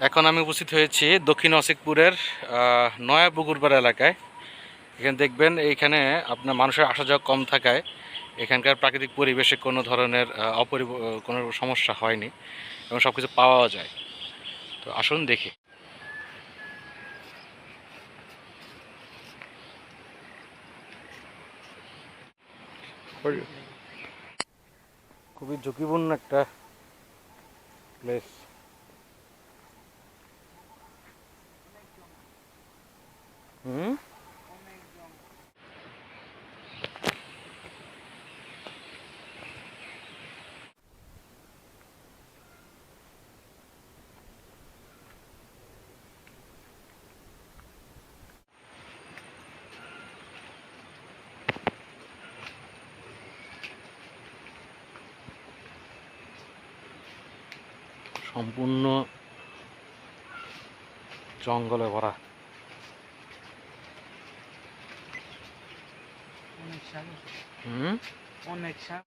এখন আমি উপস্থিত হয়েছি দক্ষিণ অসিকপুরের নয়া পুকুরপাড়া এলাকায়। এখানে দেখবেন এইখানে আপনার মানুষের আসা যাওয়া কম থাকায় এখানকার প্রাকৃতিক পরিবেশে কোনো ধরনের অপরি কোনো সমস্যা হয়নি এবং সব কিছু পাওয়া যায়। তো আসুন দেখি। খুবই ঝুঁকিপূর্ণ একটা প্লেস হুম সম্পূর্ণ জঙ্গলে ভরা। অনেক সাপ হুম? অনেক সাপ